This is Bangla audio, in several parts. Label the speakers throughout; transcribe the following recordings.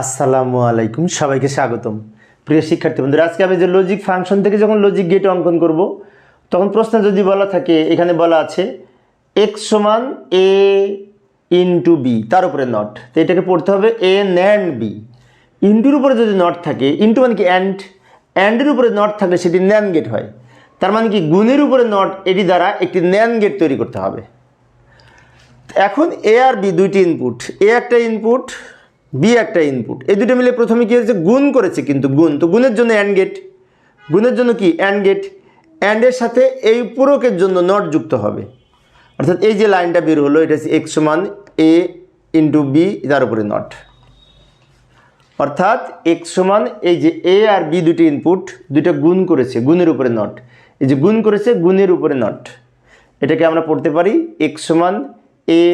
Speaker 1: আসসালামু আলাইকুম, সবাইকে স্বাগতম। প্রিয় শিক্ষার্থী বন্ধুরা, আজকে আমি যে লজিক ফাংশন থেকে যখন লজিক গেট অঙ্কন করব, তখন প্রশ্ন যদি বলা থাকে, এখানে বলা আছে এক্স সমান এ ইন্টু বি তার উপরে নট তো এটাকে পড়তে হবে এ ন্যান্ড বি ইন্টুর উপরে যদি নট থাকে ইন্টু মানে কি অ্যান্ড অ্যান্ডের উপরে নট থাকলে সেটি ন্যান গেট হয়। তার মানে কি গুণের উপরে নট এটি দ্বারা একটি ন্যান গেট তৈরি করতে হবে। এখন এ আর বি দুইটি ইনপুট এ একটা ইনপুট বি একটা ইনপুট এই দুটো মিলে প্রথমে কী হয়েছে? গুণ করেছে কিন্তু, গুণ। তো গুণের জন্য অ্যান্ড গেট গুণের জন্য কি? অ্যান্ড গেট অ্যান্ডের সাথে এই পূরকের জন্য নট যুক্ত হবে। অর্থাৎ এই যে লাইনটা বের হলো, এটা হচ্ছে এক্স সমান এ ইন্টু বি তার উপরে নট অর্থাৎ এক্স সমান এই যে এ আর বি দুটি ইনপুট দুইটা গুণ করেছে, গুণের উপরে নট এই যে গুণ করেছে, গুণের উপরে নট এটাকে আমরা পড়তে পারি এক্স সমান এ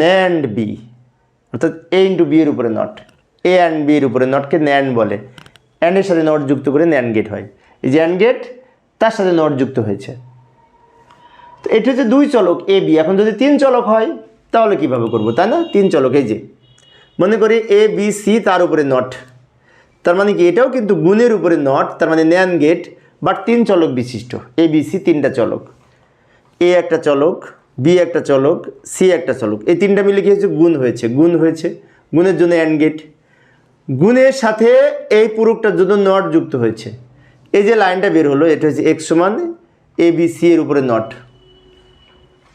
Speaker 1: ন্যান্ড বি অর্থাৎ এ ইন্টু বি এর উপরে নট এ অ্যান্ড বি এর উপরে নটকে ন্যান বলে। অ্যান্ডের সাথে নট যুক্ত করে ন্যান গেট হয়। এই যে অ্যান্ড গেট তার সাথে নট যুক্ত হয়েছে। তো এটা হচ্ছে দুই চলক এ বি এখন যদি তিন চলক হয়, তাহলে কীভাবে করব? তাই না? তিন চলক, এই যে। মনে করি এ বি সি তার উপরে নট তার মানে কি? এটাও কিন্তু গুণের উপরে নট তার মানে ন্যান গেট বাট তিন চলক বিশিষ্ট। এ বি সি তিনটা চলক। এ একটা চলক বি একটা চলক, সি একটা চলক। এই তিনটা মিলে কি হয়েছে? গুণ হয়েছে। গুণ হয়েছে। গুণের জন্য অ্যান্ড গেট গুণের সাথে এই পুরুকটার জন্য নট যুক্ত হয়েছে। এই যে লাইনটা বের হলো, এটা হচ্ছে এক্স সমান এ বি সি এর উপরে নট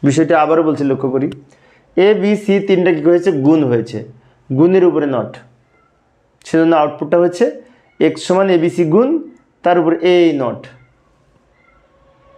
Speaker 1: বিষয়টা আবারও বলছি, লক্ষ্য করি। এ বি সি তিনটা কী হয়েছে? গুণ হয়েছে। গুণের উপরে নট সেজন্য আউটপুটটা হচ্ছে এক্স সমান এবিসি গুণ, তার উপরে এ নট